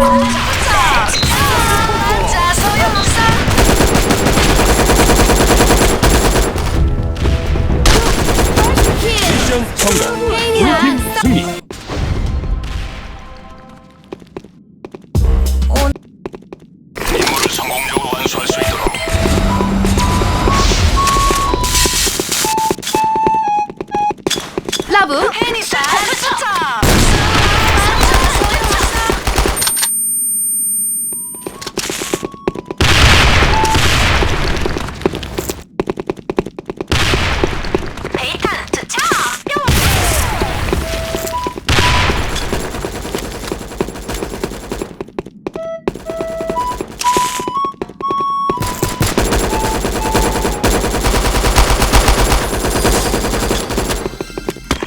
자, 소용없어. 미션 성공. 블루팀 승리. 임무를 성공적으로 완수할 수 있도록 러브 해니사 추첨. 베이탄 추첨.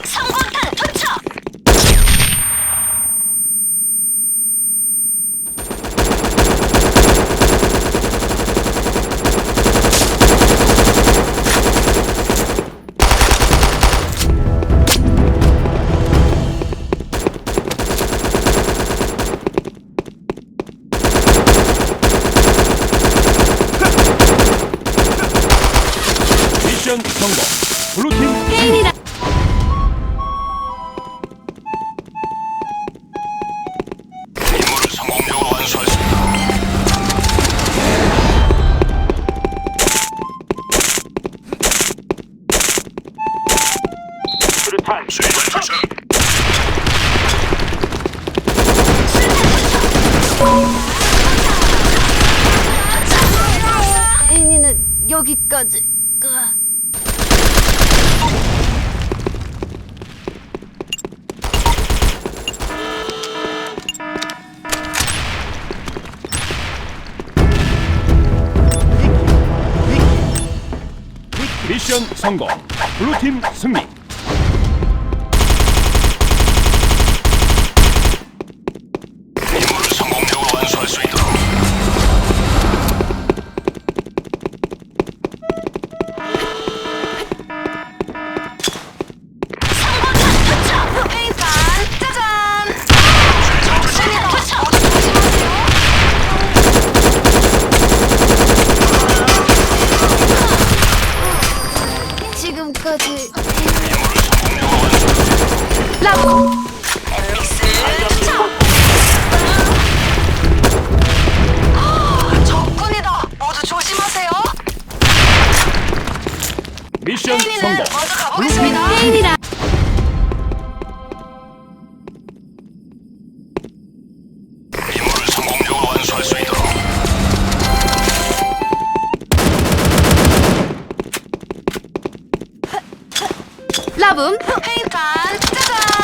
성공탄 투척. 미션 성공. 블루팀. 임무를 성공적으로 수류탄 투척 애니는 여기까지. 미션 성공. 블루팀 승리. 미션 성공. 먼저 가보겠습니다. 임무를 성공적으로 완수할 수 있도록 러브 페인탄 짜잔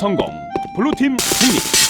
성공. 블루팀 승리.